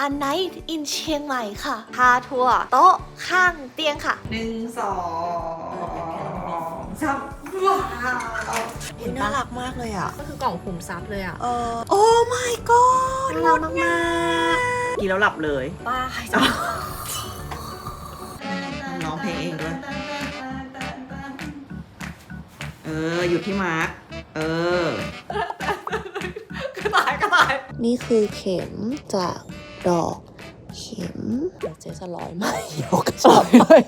อันไนท์อินเชียงใหม่ค่ะพาทัวร์โต๊ะข้างเตียงค่ะ หนึ่งสองสามว้าวเห็นน่ารักมากเลยอะ ก็คือกล่องขุมทรัพย์เลยอะ เออ โอ้ my god น่ารักมากกินแล้วหลับเลย ๆป้าใครจะร้องเพลงเองด้วย เออ อยู่ที่มาร์คเออ กระต่ายกระต่าย นี่คือเข็มจาก ดอกเข็มเดี๋ยวเจ๊จะร้อยไหมยกกระชับ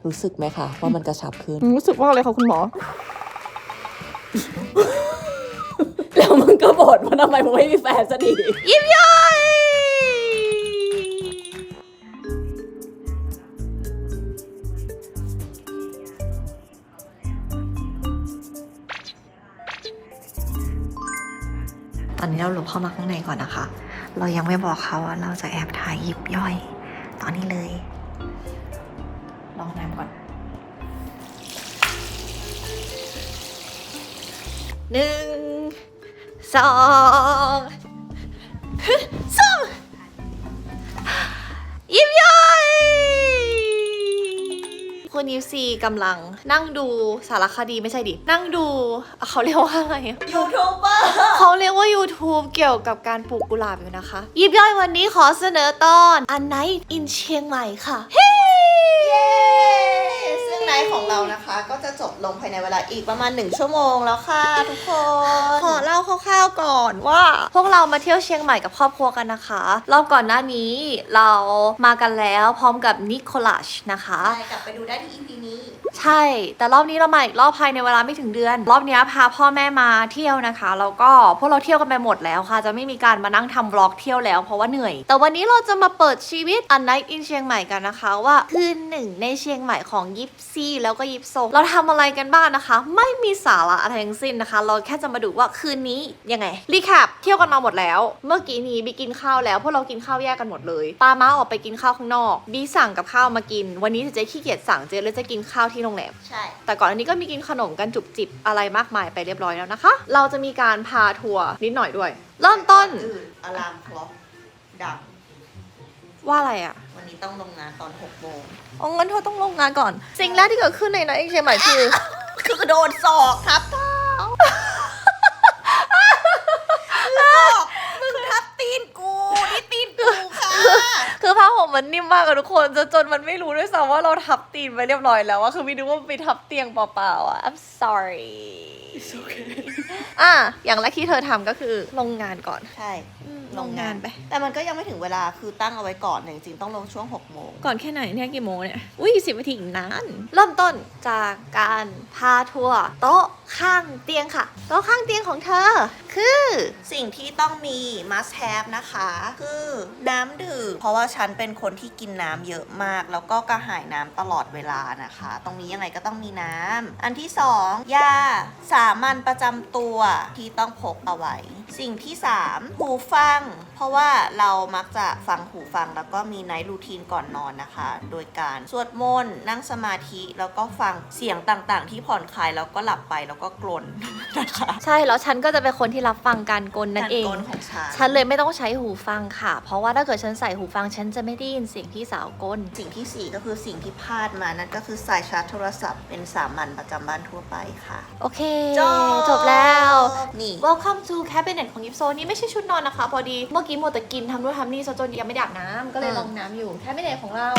รู้สึกไหมคะว่ามันกระชับขึ้น รู้สึกว่าอะไรคะคุณหมอ แล้วมึงก็บ่นว่าทำไมมึงไม่มีแฟนสักทียิ้มย่อยตอนนี้เราหลบเข้ามาข้างในก่อนนะคะ เรายังไม่บอกเขาว่าเราจะแอบถ่ายยิบย่อย ตอนนี้เลย ลองน้ำก่อนหนึ่งสอง ซีกำลังนั่งดูสารคดีไม่ใช่ดิ นั่งดูเขาเรียกว่าอะไรอะยูทูบเบอร์เขาเรียกว่า YouTube เกี่ยวกับการปลูกกุหลาบอยู่นะคะ ยิบย่อยวันนี้ขอเสนอตอนอันไนท์อินเชียงใหม่ค่ะเฮ้ซึ่ง ไนท์ของเรานะคะ ก็จะจบลงภายในเวลาอีกประมาณ 1 ชั่วโมงแล้วค่ะทุกคน ขอเล่าคร่าวๆก่อนว่า พวกเรามาเที่ยวเชียงใหม่กับครอบครัวกันนะคะรอบก่อนหน้านี้เรามากันแล้วพร้อมกับนิโคลัสนะคะใช่กลับไปดูได้ที่ EP นี้ ใช่ แต่รอบนี้เรามาอีกรอบภายในเวลาไม่ถึงเดือน รอบเนี้ยพาพ่อแม่มาเที่ยวนะคะแล้วก็พวกเราเที่ยวกันไปหมดแล้วค่ะ จะไม่มีการมานั่งทำบล็อกเที่ยวแล้วเพราะว่าเหนื่อย แต่วันนี้เราจะมาเปิดชีวิตอันไนท์อินเชียงใหม่กันนะคะ ว่าคืนหนึ่งในเชียงใหม่ของยิปซี่แล้วก็ยิปโซเราทำอะไรกันบ้างนะคะ ไม่มีสาระอะไรทั้งสิ้นนะคะ เราแค่จะมาดูว่าคืนนี้ยังไงรีแคปเที่ยวกันมาหมดแล้ว เมื่อกี้นี้บีกินข้าวแล้วพวกเรากินข้าวแยกกันหมดเลยปาม้าออกไปกินข้าวข้างนอกบีสั่งกับข้าวมากิน วันนี้เจ๊ขี้เกียจสั่งเจ๊เลยจะกินข้าวที่โรงแรมใช่แต่ก่อนอันนี้ก็มีกินขนมกันจุบจิบอะไรมากมายไปเรียบร้อยแล้วนะคะ เราจะมีการพาทัวร์นิดหน่อยด้วย เริ่มต้นอื่นอลามคล็อกดังว่าอะไรอะ วันนี้ต้องลงงานตอน6โมงอ๋องั้นเธอต้องลงงานก่อน สิ่งแรกที่เกิดขึ้นในนั้นเชียงใหม่คือ คือโดนศอกทับเท้ามึงทับตีนกู นี่ตีนกูค่ะ คือผ้าห่มมันนิ่มมากอะทุกคนจนจนมันไม่รู้ด้วยซ้ำว่าเราทับตีนไปเรียบร้อยแล้วอะคือไม่รู้ว่าไปทับเตียงเปล่าๆอะ I'm sorry อะอย่างแรกที่เธอทำก็คือลงงานก่อน ใช่อืมลงงานไป แต่มันก็ยังไม่ถึงเวลาคือตั้งเอาไว้ก่อนแต่จริงๆต้องลงช่วง6โมงก่อนแค่ไหนเนี่ยกี่โมงเนี่ย อุ้ยสิบนาทีอีกนานเริ่มต้นจากการพาทัวร์โต๊ะข้างเตียงค่ะ โต๊ะข้างเตียงของเธอ คือสิ่งที่ต้องมี must have นะคะ คือน้ำดื่ม เพราะว่าฉันเป็นคนที่กินน้ำเยอะมาก แล้วก็กระหายน้ำตลอดเวลานะคะ ตรงนี้ยังไงก็ต้องมีน้ำอันที่สองยาสามัญประจำตัวที่ต้องพกเอาไว้ สิ่งที่สามหูฟัง เพราะว่าเรามักจะฟังหูฟังแล้วก็มีไนท์รูทีนก่อนนอนนะคะ โดยการสวดมนต์นั่งสมาธิแล้วก็ฟังเสียงต่างๆ ที่ผ่อนคลายแล้วก็หลับไปแล้วก็กลนนะคะใช่แล้วฉันก็จะเป็นคนที่รับฟังการกลนั่นเองการกลของฉันฉันเลยไม่ต้องใช้หูฟังค่ะ เพราะว่าถ้าเกิดฉันใส่หูฟังฉันจะไม่ได้ยินเสียงพี่สาวก้น สิ่งที่ 4 ก็คือสิ่งที่พลาดมานั่นก็คือสายชาร์จโทรศัพท์เป็นสามัญประจำบ้านทั่วไปค่ะ โอเค จบแล้ว นี่ Welcome to Cabinet ของยิปโซนี่ไม่ใช่ชุดนอนนะคะ พอดีเมื่อกี้โมวแต่กินทำนู่นทำนี่ซะจนยังไม่ได้อาบน้ำก็เลยอืมลองน้ำอยู่ Cabinet ของเรา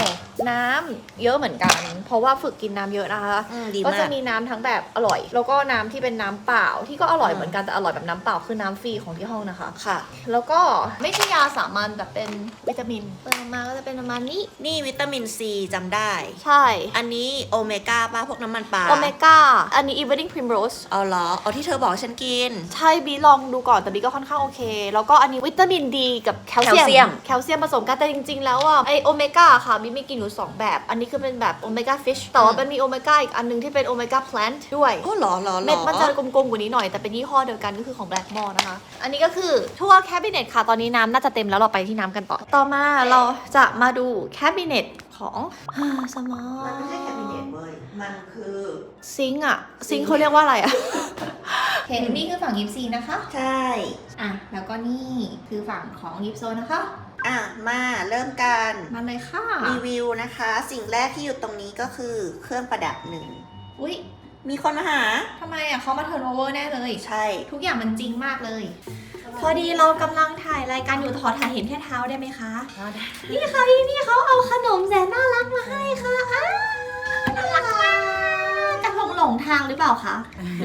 น้ำเยอะเหมือนกัน เพราะว่าฝึกกินน้ำเยอะนะคะ อืมดีก็มาจะกมีน้ำทั้งแบบอร่อย แล้วก็น้ำที่เป็นน้ำเปล่าที่ก็อร่อยอืม เหมือนกันแต่อร่อยแบบน้ำเปล่าคือน้ำฟรีของที่ห้องนะคะ ค่ะ แล้วก็ไม่ใช่ยาสามัญแต่เป็นวิตามินเปิดออกมาก็จะเป็นประมาณนี้ นี่วิตามินซีจำได้ ใช่ อันนี้โอเมก้าป้าพวกน้ำมันปลาโอเมก้า อันนี้ evening primrose เอาเหรอ เอาที่เธอบอกให้ฉันกิน ใช่บีลองดูก่อนแต่บีก็ค่อนข้างโอเค แล้วก็อันนี้วิตามินดีกับแคลเซียแคลเซียมมแคลเซียมผสมกันแต่จริง ๆ แล้วอะไอโอเมก้าค่ะบีมีกินอยู่2แบบ อันนี้คือเป็นแบบโอเมก้าฟิชแต่ว่ามันมีโอเมก้าอีกอันหนึงที่เป็นโอเมก้าแพลนด้วยโอ้เหรอเหรอเหรอเม็ดมันจะกลมๆกว่านี้หน่อยแต่เป็นยี่ห้อเดียวกันก็คือของ Black m o r นะคะ อันนี้ก็คือทัวร์แคบิเนตค่ะตอนนี้น้ำน่าจะเต็มแล้วเราไปที่น้ำกันต่อ ต่อมาเราจะมาดูแคบิเนตของสมอมันไม่ใช่แคบิเนตเว้ย มันคือซิงค์อะซิงค์เขาเรียกว่าอะไรอะเห็นนี่คือฝั่งยิปซีนะคะ ใช่อะแล้วก็นี่คือฝั่งของยิปโซนะคะออะมาเริ่มกันมาเลยค่ะ รีวิวนะคะ สิ่งแรกที่อยู่ตรงนี้ก็คือเครื่องประดับหนึ่งอุ้ยมีคนมาหาทำไมอะเขามาเทิร์นโอเวอร์แน่เลย ใช่ ทุกอย่างมันจริงมากเลย พอดีเรากำลังถ่ายรายการอยู่ขอถ่ายเห็นแค่เท้าได้ไหมคะนี่ค่ะพี่นี่เขาเอาขนมแสนน่ารักมาให้ค่ะอ้าวน่ารักมากกระทงหลงทางหรือเปล่าคะ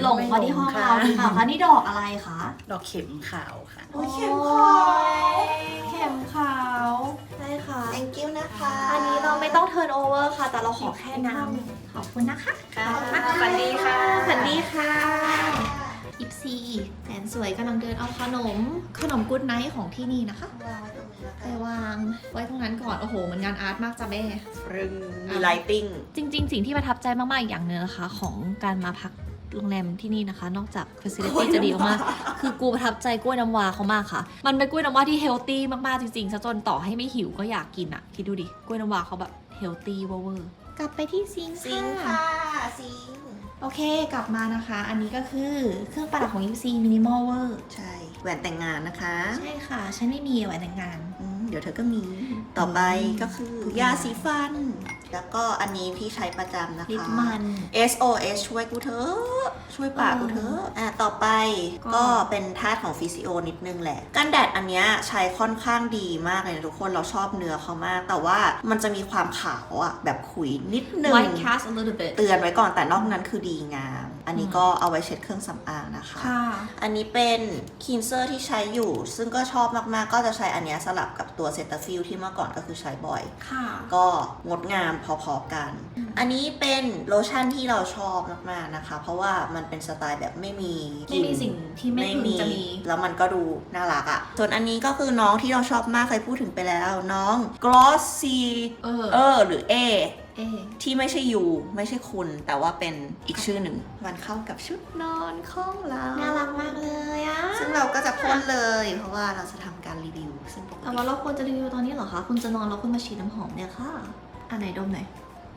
หลงมาที่ห้องเราหรือเปล่าคะนี่ดอกอะไรคะดอกเข็มขาวค่ะ โอ้ยเข็มขาวเข็มขาวใช่ค่ะ thank you นะคะ อันนี้เราไม่ต้องเทิร์นโอเวอร์ค่ะ แต่เราขอแค่น้ำขอบคุณนะคะค่ะขอบคุณมากสวัสดีค่ะสวัสดีค่ะ อิปซีแสนสวยกำลังเดินเอาขนมขนมกุ๊ดไนท์ของที่นี่นะคะวางไว้ตรงนี้แล้วไปกันวางไว้ตรงนั้นก่อน โอ้โหมันงานอาร์ตมากจ้ะแม่ รึงมีไลติ้ง จริง ๆ สิ่งที่ประทับใจมาก ๆ อีกอย่างหนึงนะคะ ของการมาพักโรงแรมที่นี่นะคะ นอกจาก facility จะดีมากๆคือกูประทับใจกล้วยน้ำว้าเขามากค่ะ มันเป็นกล้วยน้ำว้าที่เฮลตี้มากๆจริงๆซะจนต่อให้ไม่หิวก็อยากกินอะคิดดูดิกล้วยน้ำว้าเขาแบบเฮลตี้เวอร์ๆกลับไปที่ซิงค์ซิงค์ค่ะ ค่ะซิงค์ โอเคกลับมานะคะ อันนี้ก็คือเครื่องประดับของยิปซีมินิมอลเวอร์ใช่ แหวนแต่งงานนะคะ ใช่ค่ะ ฉันไม่มีแหวนแต่งงาน อืมเดี๋ยวเธอก็มีต่อไปก็คือยาสีฟัน แล้วก็อันนี้ที่ใช้ประจำนะคะ ลิปมัน SOS ช่วยกูเถอะช่วยปากกูเถอะอะต่อไปก็ก็เป็นธาตุของฟิสิโอนิดนึงแหละกันแดดอันเนี้ยใช้ค่อนข้างดีมากเลยนะทุกคนเราชอบเนื้อเขามาก แต่ว่ามันจะมีความขาวอะแบบขุยนิดนึง white cast a little bit เตือนไว้ก่อนแต่นอกนั้นคือดีงาม อันนี้ก็เอาไว้เช็ดเครื่องสำอางนะคะค่ะอันนี้เป็นคีนเซอร์ที่ใช้อยู่ ซึ่งก็ชอบมากๆ ก็จะใช้อันเนี้ยสลับกับตัวเซตาฟิลที่เมื่อก่อนก็คือใช้บ่อยค่ะก็งดงามพอๆกัน อันนี้เป็นโลชั่นที่เราชอบมากๆนะคะ เพราะว่ามันเป็นสไตล์แบบไม่มีกไม่ลิ่นมีสิ่งที่ไม่พึงจะมี แล้วมันก็ดูน่ารักอะ่ะ ส่วนอันนี้ก็คือน้องที่เราชอบมากเคยพูดถึงไปแล้ว น้อง Glossy เออเออหรือ A เอ๊ะที่ไม่ใช่ยูไม่ใช่คุณ แต่ว่าเป็นอีกชื่อหนึ่ง มันเข้ากับชุดนอนของเราน่ารักมากเลยอะซึ่งเราก็จะพ่นเลย เพราะว่าเราจะทำการรีวิว ซึ่งปกแต่ติว่าเราควรจะรีวิวตอนนี้เหรอคะ คุณจะนอนแล้วคุณมาฉีดน้ำหอมเนี่ยค่ะ อันไหนดมไหนอย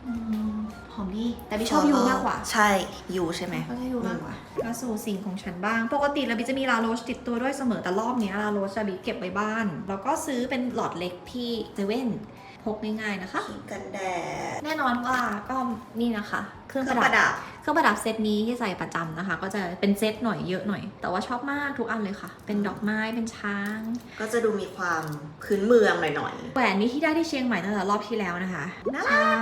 อืมหอมดี แต่พี่ชอบยูมากกว่า ใช่ยูใช่ไหม ก็จะอยู่มากกว่าก็สู่สิ่งของฉันบ้าง ปกติแล้วบิจะมีลาโรชติดตัวด้วยเสมอแต่รอบเนี้ยลาโรชจะบิเก็บไว้บ้าน แล้วก็ซื้อเป็นหลอดเล็กที่เซเว่นพ กง่ายๆนะคะครีมกันแดด แน่นอนว่าก็นี่นะคะ เครื่องเคปรื่องระปดับระดับ เครื่องประดับเซตนี้ที่ใส่ประจำนะคะ ก็จะเป็นเซตหน่อยเยอะหน่อย แต่ว่าชอบมากทุกอันเลยค่ะ เป็นดอกไม้เป็นช้าง ก็จะดูมีความพื้นเมืองหน่อยแหวนนี้ที่ได้ที่เชียงใหม่ตั้งแต่รอบที่แล้วนะคะใช่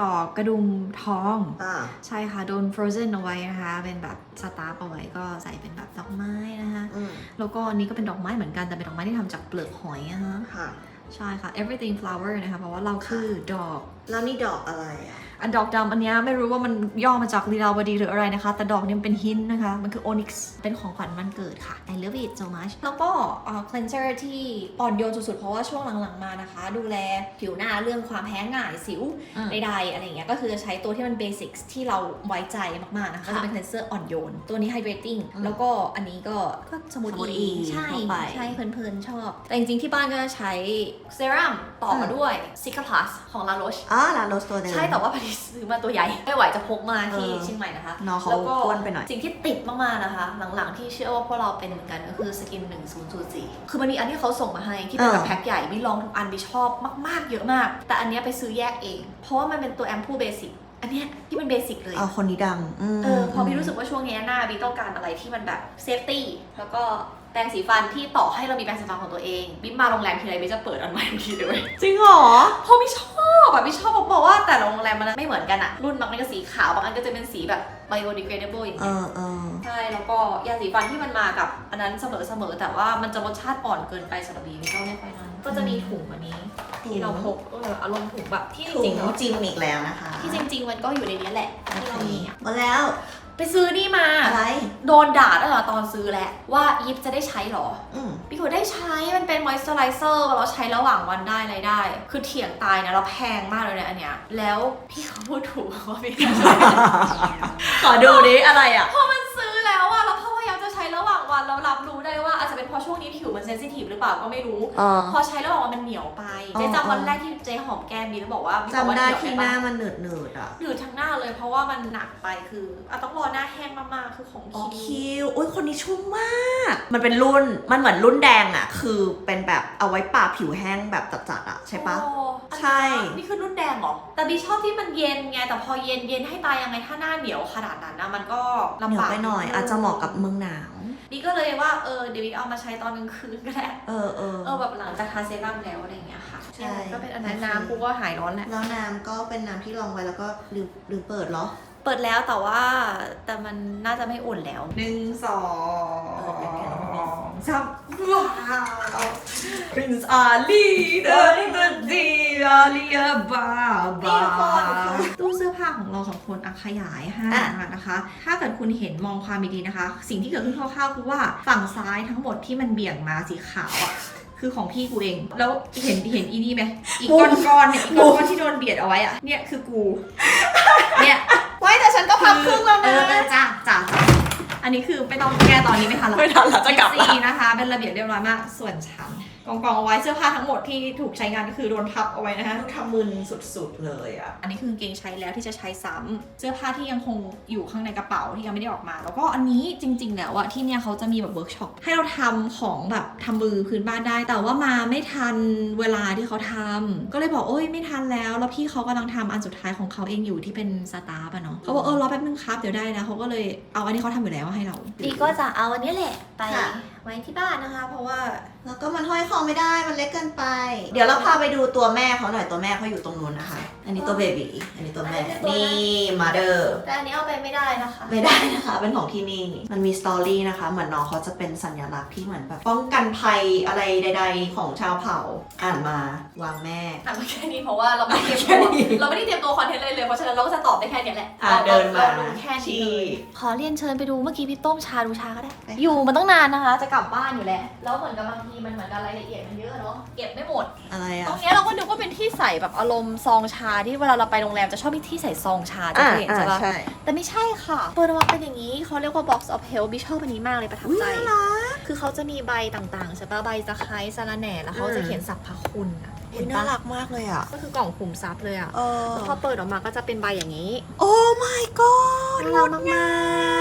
ดอกกระดุมทองๆอ่าใช่ค่ะโดน frozen เอาไว้นะคะ เป็นแบบสตาร์ฟเอาไว้ก็ใส่เป็นแบบดอกไม้นะคะอืมแล้วก็อันนี้ก็เป็นดอกไม้เหมือนกันแต่เป็นดอกไม้ที่ทำจากเปลือกหอยนะคะค่ะ ใช่ค่ะ everything flower นะคะเพราะว่าเราคือดอก แล้วนี่ดอกอะไรอะ อันดอกดำอันเนี้ยไม่รู้ว่ามันย่อมาจากลีลาวดีหรืออะไรนะคะ แต่ดอกเนี้มันเป็นหินนะคะ มันคือ onyx เป็นของขวัญวันเกิดค่ะ I love it so much แล้วก็เอ่อ cleanser ที่อ่อนโยนสุดๆ เพราะว่าช่วงหลังๆมานะคะ ดูแลผิวหน้าเรื่องความแพ้ง่ายสิวอืมใดๆอะไรอย่างเงี้ยก็คือจะใช้ตัวที่มัน basics ที่เราไว้ใจมากๆนะคะก็จะเป็น cleanser อ่อนโยน ตัวนี้ hydrating แล้วก็อันนี้ก็ก็สมูท Smooth อี E ใช่เข้าไปใช่เพลินๆชอบ แต่จริงๆที่บ้านก็จะใช้เซรั่มต่อมาด้วย Cica Plus ของ La Roche อ๋อลาโรสตัวเดิมใช่แต่ว่าพอดีซื้อมาตัวใหญ่ ไม่ไหวจะพกมาที่เออ เชียงใหม่นะคะน้องเขาแล้วก็อ้วนไปหน่อย สิ่งที่ติดมากๆนะคะ หลังๆที่เชื่อว่าพวกเราเป็นเหมือนกันก็คือสกิน 1004 คือมันมีอันที่เขาส่งมาให้ที่เป็นแบบเออ แพ็คใหญ่บิลองทุกอันบิชอบมากๆเยอะมาก แต่อันเนี้ยไปซื้อแยกเอง เพราะว่ามันเป็นตัวแอมพูเบสิกอันเนี้ยที่เป็นเบสิกเลย เอาคนนี้ดังมเออพอพี่รู้สึกว่าช่วงเนี้ยหน้าบีต้องการอะไรที่มันแบบเซฟตี้แล้วก็ แปรงสีฟันที่ต่อให้เรามีแปรงสีฟันของตัวเองบิ๊มมาโรงแรมทีไรบิ๊จะเปิดอันใหม่ทุกทีเลยจริงเหรอเพราะพี่ชอบอะพี่ชอบบอกว่าแต่ละโรงแรมมันไม่เหมือนกันอะรุ่นบางอันก็สีขาวบางอันก็จะเป็นสีแบบ biodegradable อย่างเอเงี้ยอเออใช่แล้วก็ยาสีฟันที่มันมากับอันนั้นเสมอๆแต่ว่ามันจะรสชาติอ่อนเกินไปสำหรับบีไม่ก็ไม่ค่อยนั้นก็จะมีถุงอันนี้ที่เราพกเอออารมณ์ถุงแบบที่จถุริงงๆแล้วจิมอีกแล้วนะคะ ที่จริง ๆ มันก็อยู่ในนี้แหละที่เรามีอะหมดแล้ว ไปซื้อนี่มา อะไร โดนด่าตั้งแต่ตอนซื้อแหละว่ายิปจะได้ใช้เหรอ อืมพี่ก็ได้ใช้ มันเป็นมอยส์เจอไรเซอร์เราใช้ระหว่างวันได้อะไรได้ คือเถียงตายนะเราแพงมากเลยเนี่ยอันเนี้ย แล้วพี่เขาพูดถูกว่าพี่ขอดูดิอะไรอะ พอมันซื้อแล้วอะแล้วพอพยายามจะใช้ระหว่างวันเรารับรู้ได้ว่าอาจจะเป็นเพราะช่วงนี้ผิวมัน เซนซิทีฟหรือเปล่าก็ไม่รู้ อ๋อพอใช้แล้วบอกว่ามันเหนียวไปอ๋อเจ๊จำวันแรกที่เจ๊หอมแก้มบีแล้วบอกว่าบีบอกว่าจำได้เยวที่ปหน้าปะมันเหนืดเนืดๆอะหรือทั้งหน้าเลยเพราะว่ามันหนักไปคืออะต้องรอหน้าแห้งมากๆคือของอ๋อคิวคิวโอ้ยคนนี้ชุ่มมาก มันเป็นรุ่นมันเหมือนรุ่นแดงอะ คือเป็นแบบเอาไว้ปาผิวแห้งแบบจัดๆอะใช่ปะ โอ้อันนี้ใช่ นี่คือรุ่นแดงเหรอ แต่บีชอบที่มันเย็นไง แต่พอเย็นเย็นให้ตายยังไงถ้าหน้าเหนียวขนาดนั้นนะมันก็เหนีลำยวบากไปหน่อย อาจจะเหมาะกับเมืองหนาว บีก็เลยว่าเออเดี๋ยวบีเอามาใช้ตอนกลางคืนก็ได้เออเออ เออแบบหลังจากทาเซรั่มแล้วอะไรอย่างเงี้ยค่ะใช่เนี่ยก็เป็นอันนั้นโอเคน้ำกูก็หายร้อนแหละ แล้วน้ำก็เป็นน้ำที่รองไว้แล้วก็ลืมลืมเปิดเหรอ เปิดแล้วแต่ว่าแต่มันน่าจะไม่อุ่นแล้ว หนึ่งสอง สามว้าว Prince Ali the the the Ali ba นี่ทุกคน ba ตู้เสื้อผ้าของเราสองคนอะขยายห้าอะงานนะคะ ถ้าเกิดคุณเห็นมองความดีๆนะคะ สิ่งที่เกิดขึ้นคร่าวๆคือว่าฝั่งซ้ายทั้งหมดที่มันเบี่ยงมาสีขาวอะคือของพี่กูเอง แล้วเห็นเห็นอีนี่ไหมอีกก้อนๆเนี่ยอีกก้อนๆที่โดนเบียดเอาไว้อะเนี่ยคือกู เนี่ยไว้แต่ฉันก็พับครึ่งแล้วเอนะอเออจ้าจ้าจ้า อันนี้คือไม่ต้องแก้ตอนนี้ไม่ทันละไม่ทันละจะกลับละ ซีนะคะ เป็นระเบียบเรียบร้อยมาก ส่วนฉัน กองกองๆเอาไว้เสื้อผ้าทั้งหมดที่ถูกใช้งานก็คือโดนพับเอาไว้นะคะทำมึนสุดๆเลยอะ อันนี้คือกางเกงใช้แล้วที่จะใช้ซ้ำเสื้อผ้าที่ยังคงอยู่ข้างในกระเป๋าที่ยังไม่ได้ออกมา แล้วก็อันนี้จริง ๆ แล้วอะที่เนี่ยเขาจะมีแบบเวิร์กช็อปให้เราทำของแบบทำมือพื้นบ้านได้ แต่ว่ามาไม่ทันเวลาที่เขาทำก็เลยบอกโอ้ยไม่ทันแล้ว แล้วพี่เขากำลังทำอันสุดท้ายของเขาเองอยู่ที่เป็นสตาร์ปอะเนาะเขาบอกเออรอแป๊บนึงครับเดี๋ยวได้นะเขาก็เลยเอาอันที่เขาทำอยู่แล้วให้เราดีก็จะเอาอันนี้แหละไปค่ะไว้ที่บ้านนะคะ เพราะว่าแล้วก็มันห้อยคอไม่ได้มันเล็กเกินไป เดี๋ยวเราพาไปดูตัวแม่เขาหน่อยตัวแม่เขาอยู่ตรงนู้นนะคะ อันนี้ตัวเบบีอันนี้ตัวแม่ นี่มาเดอร์แต่อันนี้เอาไปไม่ได้นะคะ ไม่ได้นะคะ เป็นของที่นี่ มันมีสตอรี่นะคะ เหมือนน้องเขาจะเป็นสัญลักษณ์ที่เหมือนแบบป้องกันภัยอะไรใด ๆ ของชาวเผ่า อ่านมาวางแม่ อะมาแค่นี้เพราะว่าเราไม่ได้เตรียมแค่ตัวนี้เราไม่ได้เตรียมตัวคอนเทนต์เลยเลยเพราะฉะนั้นเราก็จะตอบได้แค่เนี้ยแหละอะรเดินมาเราดูแค่นี้ที่เลยขอเรียนเชิญไปดูเมื่อกี้พี่ต้มชาดูชาก็ได้ไปอยู่มาตั้งนานนะคะจะกลับบ้านอยู่แล้วแล้วเหมือนกับบางทีมันเหมือนกับรายละเอียดมันเยอะเนาะเก็บไม่หมด อะไรตอะรงเนี้ยเราก็นึกว่าเป็นที่ใส่แบบอารมณ์ซองชาที่เวลาเราไปโรงแรมจะชอบมีที่ใส่ซองชาจะเคยเห็นใช่ปะแต่ไม่ใช่ค่ะเปิดออกมาเป็นอย่างนี้เขาเรียกว่า box of health บิชอบอันนี้มากเลยประทับอุ๊ยใจน่ารักคือเขาจะมีใบต่างๆใช่ปะใบตะไคร้สะระแหน่แล้วเขาจะอืมเขียนสรรพคุณอะเห็เห็นนน่าปะรักมากเลยอะก็คือกล่องขุมทรัพย์เลยอะเออแล้วพอเปิดออกมาก็จะเป็นใบอย่างนี้ โอ้ my god น่ารักมา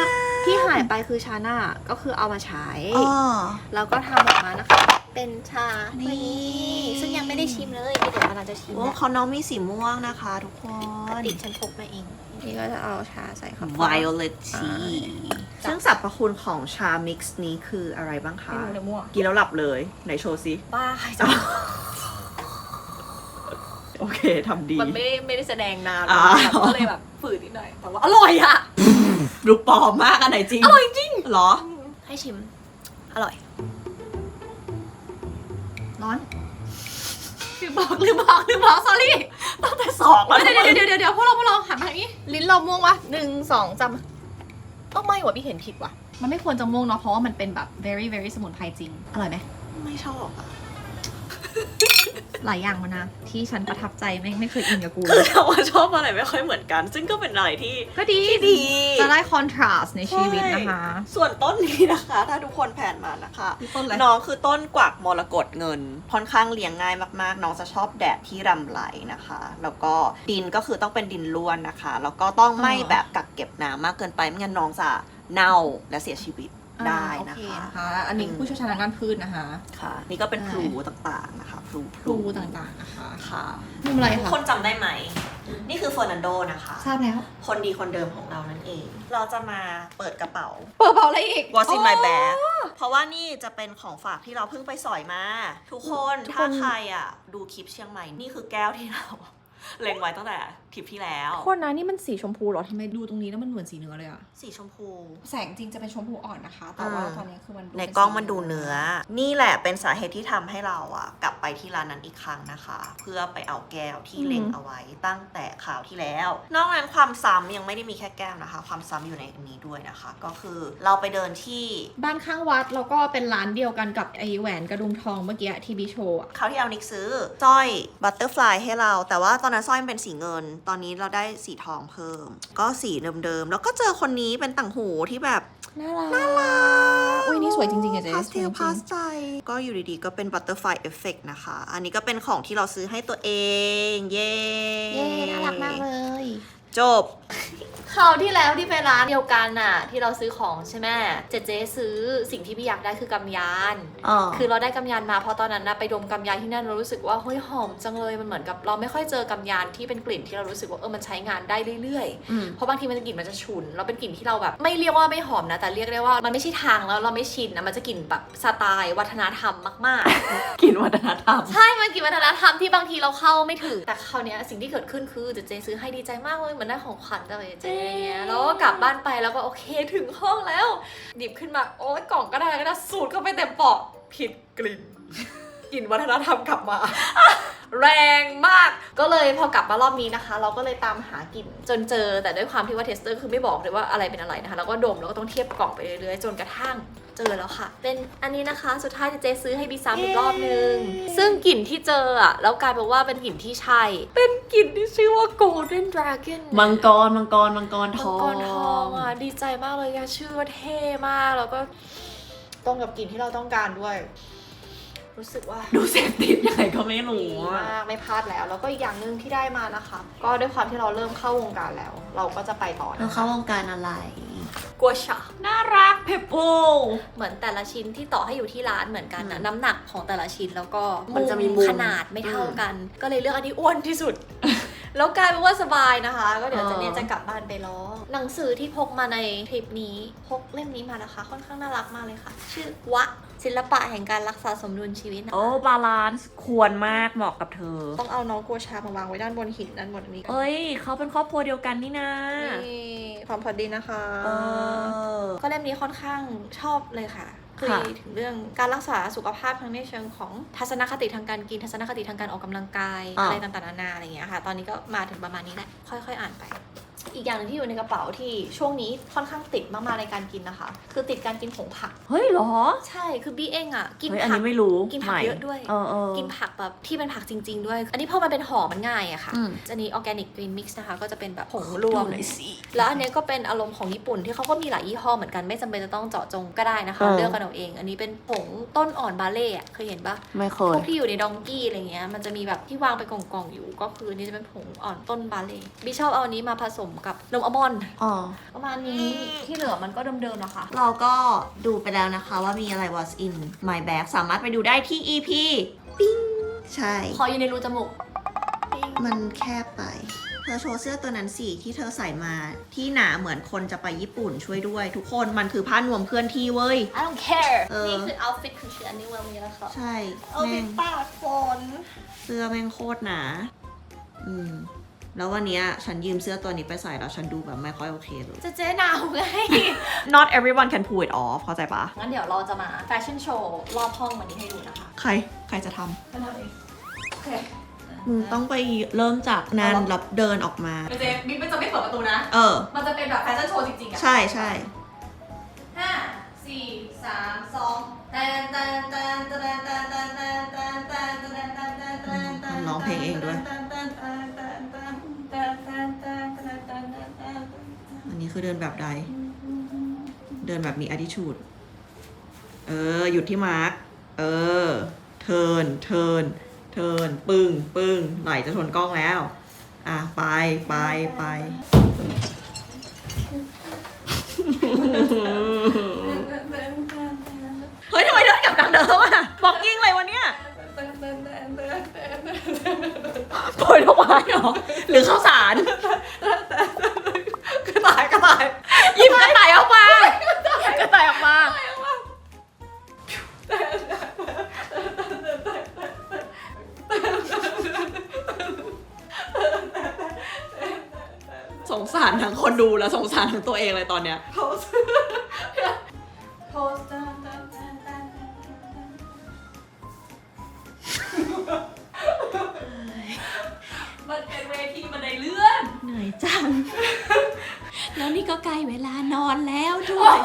กๆ ที่หายไปคือชาน่าก็คือเอามาใช้ อ๋อ แล้วก็ทำออกมานะคะ เป็นชานี่นี่ซึ่งยังไม่ได้ชิมเลยเดี๋ยวกำลังจะชิมโอ้แล้วเขาน้องมีสีม่วงนะคะทุกคนติฉันพกมาเอง นี่ก็จะเอาชาใส่เข้าไป Violet Tea ซึ่งสรรพคุณของชา มิกซ์นี้คืออะไรบ้างคะ ไม่รู้ในมั่ว กินแล้วหลับเลย ไหนโชว์ซิ บ้าใครจะโอเคทำดี มันไม่ได้ไม่ได้แสดงนานอ่า ก็เลยแบบฝืดนิดหน่อย แต่ว่าอร่อยอะ ดูปลอมมากอันไหนจริงอร่อยจริงเหรอ ให้ชิม อร่อย ร้อนลืมบอกลืมบอกลืมบอก sorry ตั้งแต่สองแล้วเดี๋ยวเดี๋ยวเดี๋ยวเดี๋ยวพวกเราพวกเราหันมาอย่างนี้ ลิ้นเราม่วงวะหนึ่งสองจำต้องไม่ว่ะพี่เห็นผิดว่ะมันไม่ควรจะม่วงเนาะเพราะว่ามันเป็นแบบ very very สมุนไพรจริง อร่อยไหมไม่ชอบอะ หลายอย่างมานะ ที่ฉันประทับใจไม่ไม่เคยอินกับกูเลคือย เราว่าชอบอะไรไม่ค่อยเหมือนกัน ซึ่งก็เป็นอะไรที่ ก็ดีที่ดี จะได้คอนทราสต์ในชีวิตนะคะส่วนต้นนี้นะคะ ถ้าทุกคนแผนมานะคะ ต้นอะไร น้องคือต้นกวักมรกตเงิน ค่อนข้างเลี้ยงง่ายมากๆ น้องจะชอบแดดที่รำไหลนะคะ แล้วก็ดินก็คือต้องเป็นดินล้วนนะคะ แล้วก็ต้องไม่อ๋อแบบกักเก็บน้ำมากเกินไปไม่งั้นน้องจะเน่าและเสียชีวิต ได้อ่านะโอเคคะนะคะ อันนี้ผู้เชี่ยวชาญทางด้านพืชนะคะค่ะ นี่ก็เป็นใช่พลูต่างๆนะคะพลูพลูต่างๆนะคะค่ะมุมอะไรทุกคะคนจำได้ไหม นี่คือเฟอร์นันโดนะคะ ทราบแล้ว คนดีคนเดิมของเรานั่นเอง เราจะมาเปิดกระเป๋า เปิดเผาอะไรอีก What's in my bag เพราะว่านี่จะเป็นของฝากที่เราเพิ่งไปสอยมา ทุกคนทุกคน ถ้าใครอะ ดูคลิปเชียงใหม่ นี่คือแก้วที่เรา เล็งไว้ตั้งแต่ ทริปที่แล้ว โคตรนะนี่มันสีชมพูเหรอทำไมดูตรงนี้แล้วมันเหมือนสีเนื้อเลยอะสีชมพู แสงจริงจะเป็นชมพูอ่อนนะคะ แต่ว่าอ่าตอนนี้คือมันดูในเป็กล้องสีมันดูเนื้อ นี่แหละเป็นสาเหตุที่ทำให้เราอะกลับไปที่ร้านนั้นอีกครั้งนะคะ เพื่อไปเอาแก้วที่เล็งเอาไว้ตั้งแต่ข่าวที่แล้ว นอกนั้นความซ้ำยังไม่ได้มีแค่แก้วนะคะ ความซ้ำอยู่ในอันนี้ด้วยนะคะ ก็คือเราไปเดินที่บ้านข้างวัดแล้วก็เป็นร้านเดียวกันกับไอแหวนกระดุมทองเมื่อกี้ที่บีโชว์อะคราวที่แล้วนิกซื้อสร้อยบัตเตอร์ฟลายให้เรา แต่ว่าตอนนั้นสร้อยมันเป็นสีเงินตอนนี้เราได้สีทองเพิ่ม ก็สีเดิมๆ แล้วก็เจอคนนี้เป็นต่างหูที่แบบ น่ารักน่ารักอุ้ยนี่สวยจริงๆอะเจ๊พาสสเทวยจลริงๆพาสใจก็อยู่ดีๆ ก็เป็นบัตเตอร์ไฟเอฟเฟกนะคะ อันนี้ก็เป็นของที่เราซื้อให้ตัวเอง เย้ เย้น่ารักมากเลย จบ คราวที่แล้วที่ไปร้านเดียวกันน่ะ ที่เราซื้อของใช่ไหมเจเจซื้อสิ่งที่พี่อยากได้คือกำยาน อ๋อ คือเราได้กำยานมาเพราะตอนนั้นนะไปดมกำยานที่นั่นเรารู้สึกว่าเฮ้ยหอมจังเลยมันเหมือนกับเราไม่ค่อยเจอกำยานที่เป็นกลิ่นที่เรารู้สึกว่าเออมันใช้งานได้เรื่อยๆอืมเพราะบางทีมันจะกลิ่นมันจะฉุนแล้วเป็นกลิ่นที่เราแบบ ไม่เรียกว่าไม่หอมนะ แต่เรียกได้ว่ามันไม่ใช่ทางแล้วเราไม่ชินนะมันจะกลิ่นแบบสไตล์วัฒนธรรมมากๆ กินวัฒนธรรม ใช่ มันกลิ่นวัฒนธรรมที่บางทีเราเข้าไม่ถึง แต่คราวเนี้ยสิ่งที่เกิดขึ้นคือเจเจซื้อให้ดีใจมากเลยเหมือนได้ของขวัญจากเจเจอย่างเงี้ยแล้วก็กลับบ้านไปแล้วก็โอเคถึงห้องแล้วหยิบขึ้นมาโอ๊ยกล่องก็ได้ก็ได้สูดเข้าไปเต็มปอดผิดกลิ่นกลิ่นวัฒนธรรมกลับมา แรงมากก็เลยพอกลับมารอบนี้นะคะ เราก็เลยตามหากลิ่นจนเจอแต่ด้วยความที่ว่าเทสเตอร์คือไม่บอกเลยว่าอะไรเป็นอะไรนะคะแล้วก็ดมแล้วก็ต้องเทียบกล่องไปเรื่อยๆ จนกระทั่ง เจอแล้วค่ะ เป็นอันนี้นะคะ สุดท้ายเจ๊ซื้อให้บีซ้ำอีกรอบนึง ซึ่งกลิ่นที่เจออะแล้วกลายเป็นว่าเป็นกลิ่นที่ใช่ เป็นกลิ่นที่ชื่อว่า Golden Dragon มังกร มังกร มังกรทมัองกรทองอะ ดีใจมากเลยอะชื่อว่าเท่มาก แล้วก็ตรงกับกลิ่นที่เราต้องการด้วย รู้สึกว่า ดูเสพติดยังไงก็ไม่รู้ดีอะมากไม่พลาดแล้ว แล้วก็อีกอย่างหนึ่งที่ได้มานะคะ ก็ด้วยความที่เราเริ่มเข้าวงการแล้ว เราก็จะไปต่อเรานะเข้าคะวงการอะไร กัวชา น่ารัก เพปโปเหมือนแต่ละชิ้นที่ต่อให้อยู่ที่ร้านเหมือนกันนะอืมน้ำหนักของแต่ละชิ้นแล้วก็มันจะมีมุมขนาดไม่เท่าอืมกัน ก็เลยเลือกอันที่อ้วนที่สุด แล้วกลายเป็นว่าสบายนะคะ ก็เดี๋ยวจะเออเนี่ยจะกลับบ้านไปล้อ หนังสือที่พกมาในทริปนี้ พกเล่มนี้มานะคะ ค่อนข้างน่ารักมากเลยค่ะ ชื่อวะศิลปะแห่งการรักษาสมดุลชีวิตนะโอ้บาลานซ์ควรมากเหมาะกับเธอ ต้องเอาน้องกัวชามาวางไว้ด้านบนหินด้านบนอันนี้เอ้ย เขาเป็นครอบครัวเดียวกันนี่นะนี่ความพอดีนะคะเออก็เล่มนี้ค่อนข้างชอบเลยค่ะคุยค่ะถึงเรื่องการรักษาสุขภาพทั้งในเชิงของทัศนคติทางการกินทัศนคติทางการออกกำลังกายอ่าอะไรต่างๆนานาอะไรอย่างเงี้ยค่ะ ตอนนี้ก็มาถึงประมาณนี้แหละค่อย ๆ อ่านไป อีกอย่างหนึงที่อยู่ในกระเป๋าที่ช่วงนี้ค่อนข้างติดมากๆในการกินนะคะ คือติดการกินผงผัก เฮ้ยเหรอ ใช่คือบี้เองอะกินเฮ้ยอันผักนี้ไม่รู้กินผักใหม่เยอะด้วย เออเออ กินผักแบบที่เป็นผักจริง ๆ ด้วย อันนี้พอมันเป็นห่อมันง่ายอะค่ะอืม อันนี้ออร์แกนิกกรีนมิกซ์นะคะ ก็จะเป็นแบบผงรวม ดูหน่อยสิ แล้วอันเนี้ยก็เป็นอารมณ์ของญี่ปุ่นที่เขาก็มีหลายยี่ห้อเหมือนกันไม่จำเป็นจะต้องเจาะจงก็ได้นะคะ เออ เลือกกันเอาเอง อันนี้เป็นผงต้นอ่อนบาเล่อะเคยเห็นปะไม่เคพยวกที่อยู่ในดองกี้อะไรเงี้ยมันจะมีแบบที่วางเป็นกล่องๆอยู่ ก็คืออันนี้จะเป็นผงอ่อนต้นบาเล่บิชอบเอาอันนี้มาผสมกับนมอัลมอนด์อ๋อ ประมาณนี้ที่เหลือมันก็เดิมๆนะคะ เราก็ดูไปแล้วนะคะว่ามีอะไร what's in my bag สามารถไปดูได้ที่ EP ปิ้งใช่พออยู่ในรูจมูกปิ๊งมันแคบไป เธอโชว์เสื้อตัวนั้นสิที่เธอใส่มาที่หนาเหมือนคนจะไปญี่ปุ่นช่วยด้วย ทุกคนมันคือผ้านวมเคลื่อนที่เว้ย I don't care เออ นี่คือ outfit ของฉันในวันนี้แล้วค่ะใช่เอาไปแม่งตากฝนเสื้อแม่งโคตรหนา อืม แล้ววันเนี้ยฉันยืมเสื้อตัวนี้ไปใส่แล้วฉันดูแบบไม่ค่อยโอเคเลย จะเจ๊หนาวไง Not everyone can pull it off เข้าใจปะงั้นเดี๋ยวเราจะมาแฟชั่นโชว์รอบห้องวันนี้ให้ดูนะคะใครใครจะทำกันทำเองโอเคมึงต้องไปเริ่มจากนั่นแล้วเดินออกมาเจ๊บิ๊กมันจะไม่เปิดประตูนะ เออ มันจะเป็นแบบแฟชั่นโชว์จริงๆอะใช่ใช่ห้าสี่สามสองแตนแตนแตนแตนแตนแตนแตนแตนแตนแตนแตนแตนแตนแตนร้องเพลงเองด้วยอันนี้ คือเดินแบบใด เดินแบบมี attitude เออ หยุดที่มาร์กเออ เทิร์นเทิร์นเทิร์นปึ้งปึ้งไหลจะชนกล้องแล้ว อะ ไปไปไปเฮ้ยทำไมเดินกลับทางเดิมอะบอกกิ้งเลยวะเนี่ยโปรยดอกไม้เหรอ หรือข้าวสาร กระต่ายกระต่ายหยิบกระต่ายออกมากระต่ายออกมา สงสารทั้งคนดูและสงสารทั้งตัวเองเลยตอนเนี้ย โพสโพสมันเป็นเวทีบันไดเลื่อน เหนื่อยจัง แล้วนี่ก็ใกล้เวลานอนแล้วด้วย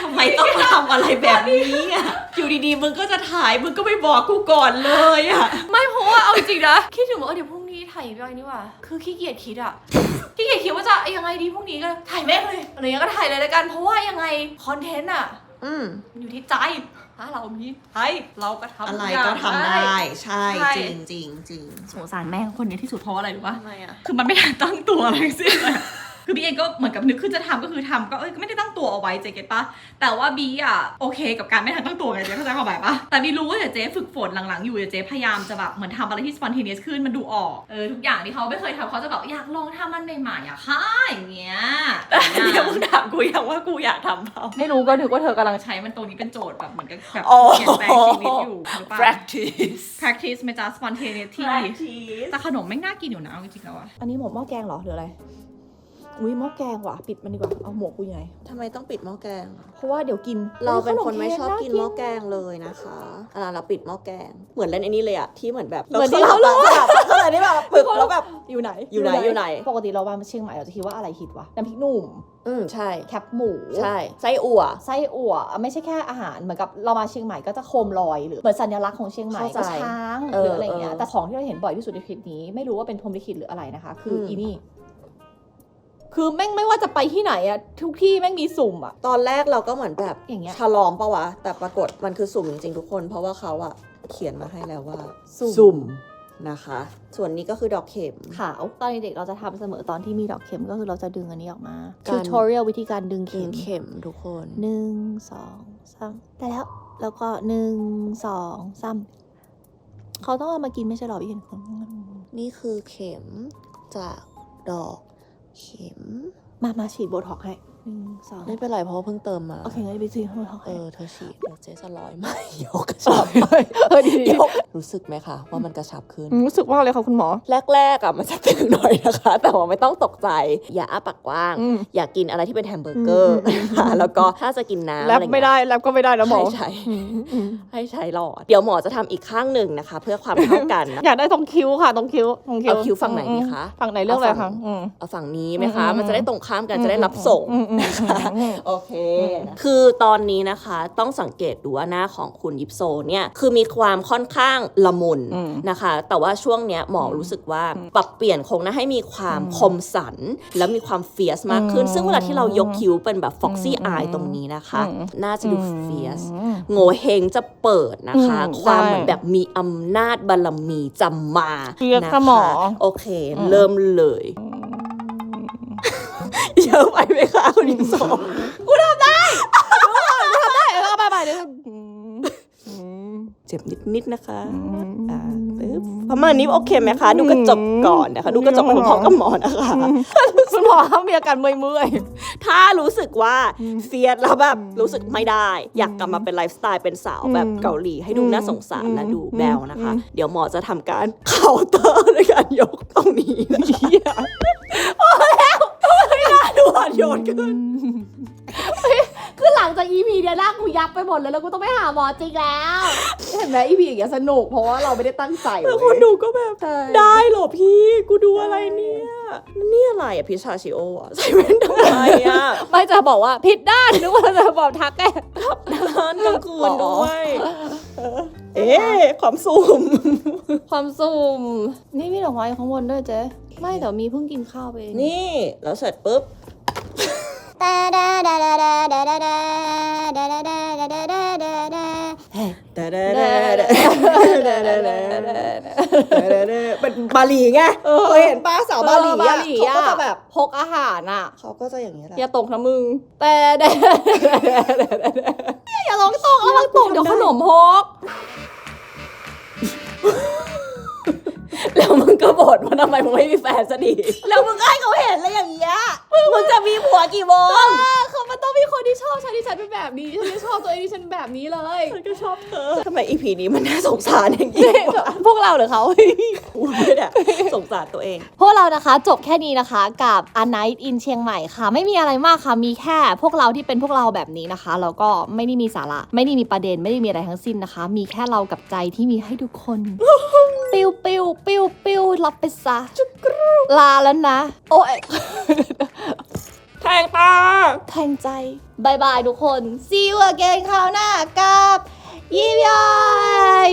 ทำไมต้องมาทำอะไรแบบนี้อะ อยู่ดีๆ มึงก็จะถ่าย มึงก็ไม่บอกกูก่อนเลยอะ ไม่เพราะว่าเอาจริงๆนะ คิดถึงว่าเออเดี๋ยวพรุ่งนี้ถ่ายอีกด้วยนี่หว่า คือขี้เกียจคิดอะพี่เก๋คิดว่าจะยังไงดีพรุ่งนี้ก็ถ่ายแม่งเลยอะไรเงี้ยก็ถ่ายเลยแล้วกัน เพราะว่ายังไงคอนเทนต์อะ อืมมันอยู่ที่ใจถ้าเรามีใจเราก็ทำอะไรทุย่างก็ทำได้ใช่ใช่ จริงจริงจริงสงสารแม่คนนี้ที่สุดเพราะอะไรรู้ปะทำไมอะคือมันไม่ทันตั้งตัวอะไรทั้งสิ้นเลย คือบีเองก็เหมือนกับนึกขึ้นจะทำก็คือทำก็เอ้ยก็ไม่ได้ตั้งตัวเอาไว้เจ๊เก็ตปะแต่ว่าบีอะโอเค กับการไม่ทันตั้งตัวไงเจ๊เข้าใจความหมายปะแต่บีรู้ว่าเดี๋ยวเจ๊ฝึกฝนหลังๆอยู่เดี๋ยวเจ๊พยายามจะแบบเหมือนทำอะไรที่ spontaneous ขึ้นมันดูออกเออทุกอย่างที่เขาไม่เคยทำเขาจะแบบอยากลองทำมันใหม่ๆอะค่ะอย่างเงี้ยแต่เดี๋ยวมึงถามกูยังว่ากูอยากทำเปล่าไม่รู้ก็ถือว่าเธอกำลังใช้มันตรงนี้เป็นโจทย์แบบเหมือนกับแบบอ๋อเปลี่ยนแปลงชีวิตอยู่หรือเปล่า practice practice ไม่จ้า spontaneity practice แต่ขนมไม่งน่ากินอยู่นะเอาจริงๆแล้วอะอันนี้หมกหม้อแกงเหรอหรืออะไร อุ้ยหม้อแกงว่ะปิดมันดีกว่าเอาหมวกกูอยู่ไหนทำไมต้องปิดหม้อแกง เพราะว่าเดี๋ยวกินเราเป็นคนไม่ชอบขมกินเค้หม้อแกงเลยนะคะอ่าเราปิดหม้อแกง เหมือนเล่นไอ้นี่เลยอะที่เหมือนแบบเหมือนที่เรารู้สลับอะสลับที่แบบปึกแล้วแบบอยู่ไหนอยู่ไหนอยู่ไหน ปกติเรามาเชียงใหม่เราจะคิดว่าอะไรฮิตวะน้ำพริกหนุ่มอืมใช่แคบหมูใช่ไส้อั่วไส้อั่วไม่ใช่แค่อาหารเหมือนกับเรามาเชียงใหม่ก็จะโคมลอยหรือเหมือนสัญลักษณ์ของเชียงใหม่เข้าก็ใจช้างเออหรืออะไรอย่างเงี้ยเออแต่ของที่เราเห็นบ่อยที่สุดในคลิปนี้ไม่รู้ว่าเป็นพรหมลิขิตหรืออะไรนะคะ คืออมอีนี่ คือแม่งไม่ว่าจะไปที่ไหนอะทุกที่แม่งมีสุ่มอะตอนแรกเราก็เหมือนแบบอย่างเงี้ยฉลองปะวะ แต่ปรากฏมันคือสุ่มจริงๆทุกคน เพราะว่าเขาอะเขียนมาให้แล้วว่า สุ่มนะคะ ส่วนนี้ก็คือดอกเข็ม ขาวตอนเด็กๆเราจะทำเสมอตอนที่มีดอกเข็มก็คือเราจะดึงอันนี้ออกมา การทูทอเรียลวิธีการดึงกิเข็นมเข็มทุกคน หนึ่งสองสามได้แล้วแล้วก็หนึ่งสองสามเขาต้องเอามากินไม่ใช่หรอพี่เห็นนี่คือเข็มจากดอก เข็ม มามาฉีดโบท็อกให้ หนึ่งสองไม่เป็นไรเพราะว่าเพิ่งเติมมาโอเคงั้นไปฉีดโบท็อกซ์เอให้อเธอฉีดเดี๋ยวเจ๊จะร้อยไหม ยกกระชับเออดียกรู้สึกไหมคะว่ามันกระชับขึ้น รู้สึกว่าเลยค่ะคุณหมอ แรกๆอะมันจะตึงหน่อยนะคะ แต่ว่าไม่ต้องตกใจ อย่าอ้าปากกว้าง อืมอย่ากินอะไรที่เป็นแฮมเบอร์เกอร์อืม นะคะแล้วก็ถ้าจะกินน้ำแลอะบไรเงี้ยไม่ได้แลบก็ไม่ได้นะหมอให้ใช้อืมอืมให้ใช้หลอด เดี๋ยวหมอจะทำอีกข้างหนึ่งนะคะ เพื่อความเท่ากันนะ อยากได้ตรงคิ้วค่ะตรงคิ้วตรงคิ้วเอาคิ้วฝั่งไหนดีคะอืมฝั่งไหนเรื่องอะไรเอาฝั่คะงอืม เอาฝั่งนี้ไหมคะอืมอืมมันจะได้ตรงข้ามกันจะได้รับส่ง อืมอืมอืมอืมโอเค คือตอนนี้นะคะต้องสังเกตดูว่าหน้าของคุณยิปโซเนี่ยคือมีความค่อนข้างละมุนอืมนะคะ แต่ว่าช่วงเนี้ยหมอรู้สึกว่าปรับเปลี่ยนโครงหน้าให้มีความอืมคมสัน แล้วมีความเฟียสมากขึ้นอืมซึ่งเวลาที่เรายกคิ้วเป็นแบบฟ็อกซี่อืมอายตรงนี้นะคะอืมน่าจะดูเฟียสอืมโง่เฮงจะเปิดนะคะอืมความได้เหมือนแบบมีอำนาจบารมีจำมาเฟียสนะค่ะหมอคะโอเคอืมเริ่มเลย เยอะไปไหมคะคุณยิปโซได้เออไปไปเดี๋ยวอืมอืมเจ็บนิดๆนะคะอืมอ่าปึ๊บประมาณนี้โอเคไหมคะ ดูกระจกก่อนนะคะ ดูกระจกไปพร้อมๆกับหมอนะคะคุณหมอเขามีอาการเมื่อยถ้ารู้สึกว่าเฟียสแล้วแบบรู้สึกไม่ได้ อยากกลับมาเป็นไลฟ์สไตล์เป็นสาวแบบเกาหลี ให้ดูน่าสงสารและดูแบวนะคะ เดี๋ยวหมอจะทำการเคาน์เตอร์ในการยกตรงนี้นะคะพอแล้ว ไม่น่าดูอ่อนโยนเกินๆคือหลังจาก EP เนี้ยหน้ากูยับไปหมดเลยแล้วกูต้องไปหาหมอจริงแล้ว เห็นไหม EP อย่างเงี้ยสนุกเพราะว่าเราไม่ได้ตั้งใจแล้วคเว้นยดูก็แบบใช่ได้เหรอพี่ กูดูอะไรเนี่ยนี่อะไรอะพิชาชิโออะใส่แว่นทำไมอะไม่จะบอกว่าผิดด้านนึกว่าจะบอกทักแกร้านกลางคืนอ๋อด้วย เอ๊ะความสูมความสุ่ม นี่มีดอกไม้อยู่ข้างบนด้วยเจ๊ ไม่แต่มีเพิ่งกินข้าวไปเองนี่ แล้วเสร็จปุ๊บแต่ เป็นบาหลีไงเคยเห็นป้าสาวบาหลีอะเขาก็จะแบบพกอาหารอะ เขาก็จะอย่างนี้แหละอย่าตกนะมึง แต่อย่าร้องตกแล้วมันตกเดี๋ยวขนมพกแล้วมึงก็บ่นว่าทำไมมึงไม่มีแฟนสักทีแล้วมึงก็ให้เขาเห็น จะมีผัวกี่โมงคือมันต้องมีคนที่ชอบฉันที่ฉันเป็นแบบนี้ฉันไม่ชอบตัวเองที่ฉันเป็นแบบนี้เลยฉันก็ชอบเธอทำไมอีพีนี้มันน่าสงสารอย่างนี้วะพวกเราหรือเขา กูไม่ได้สงสารตัวเอง พวกเรานะคะจบแค่นี้นะคะกับ A Night in เชียงใหม่ค่ะ ไม่มีอะไรมากค่ะ มีแค่พวกเราที่เป็นพวกเราแบบนี้นะคะ แล้วก็ไม่ได้มีสาระ ไม่ได้มีประเด็นไม่ได้มีอะไรทั้งสิ้นนะคะ มีแค่เรากับใจที่มีให้ทุกคน ปิ้วปิ้วปิ้วปิ้วรับไปซะจุกรูลาแล้วนะ โอ้ย แทงตา แทงใจบายบายทุกคน see you again คราวหน้ากับ ยิ้ย่อย